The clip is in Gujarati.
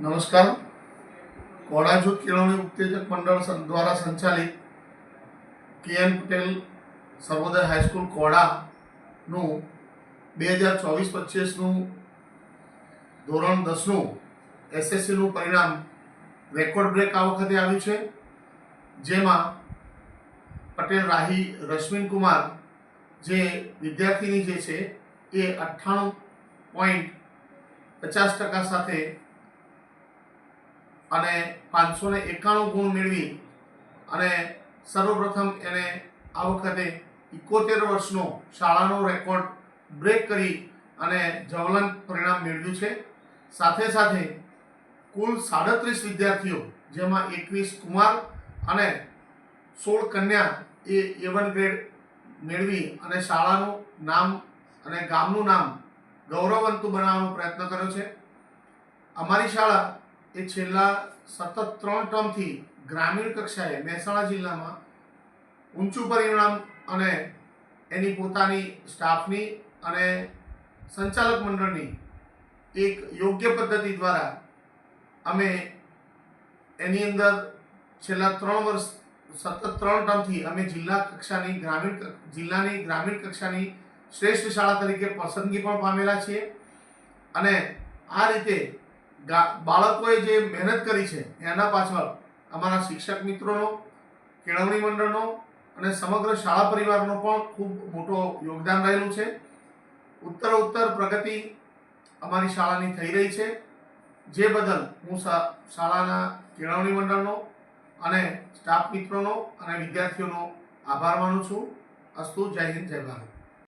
નમસ્કાર. કોડા જૂથ કેળવણી ઉત્તેજક મંડળ દ્વારા સંચાલિત K N Patel Sarvodaya high school કોડાનું બે હજાર ચોવીસ પચીસનું ધોરણ દસનું એસએસસીનું પરિણામ રેકોર્ડ બ્રેક આ વખતે આવ્યું છે. જેમાં પટેલ રાહી રશ્મિન કુમાર જે વિદ્યાર્થીની જે છે એ અઠ્ઠાણું પોઈન્ટ પચાસ ટકા સાથે અને પાંચસો ને એકાણું ગુણ મેળવી અને સર્વપ્રથમ એને આ વખતે ઇકોતેર વર્ષનો શાળાનો રેકોર્ડ બ્રેક કરી અને જવલન પરિણામ મેળવ્યું છે. સાથે સાથે કુલ સાડત્રીસ વિદ્યાર્થીઓ, જેમાં એકવીસ કુમાર અને સોળ કન્યા એ એવન ગ્રેડ મેળવી અને શાળાનું નામ અને ગામનું નામ ગૌરવવંતુ બનાવવાનો પ્રયત્ન કર્યો છે. અમારી શાળા એ છેલ્લા સતત ત્રણ ટર્મથી ગ્રામીણ કક્ષાએ મહેસાણા જિલ્લામાં ઊંચું પરિણામ અને એની પોતાની સ્ટાફની અને સંચાલક મંડળની એક યોગ્ય પદ્ધતિ દ્વારા અમે એની અંદર છેલ્લા ત્રણ વર્ષ, સતત ત્રણ ટર્મથી અમે જિલ્લા કક્ષાની ગ્રામીણ જિલ્લાની ગ્રામીણ કક્ષાની શ્રેષ્ઠ શાળા તરીકે પસંદગી પણ પામેલા છીએ. અને આ રીતે બાળકોએ જે મહેનત કરી છે, એના પાછળ અમારા શિક્ષક મિત્રોનો, કેળવણી મંડળનો અને સમગ્ર શાળા પરિવારનો પણ ખૂબ મોટો યોગદાન રહેલું છે. ઉત્તર ઉત્તર પ્રગતિ અમારી શાળાની થઈ રહી છે. જે બદલ હું શાળાના કેળવણી મંડળનો અને સ્ટાફ મિત્રોનો અને વિદ્યાર્થીઓનો આભાર માનું છું. અસ્તુ, જય હિન્દ, જય ભારત.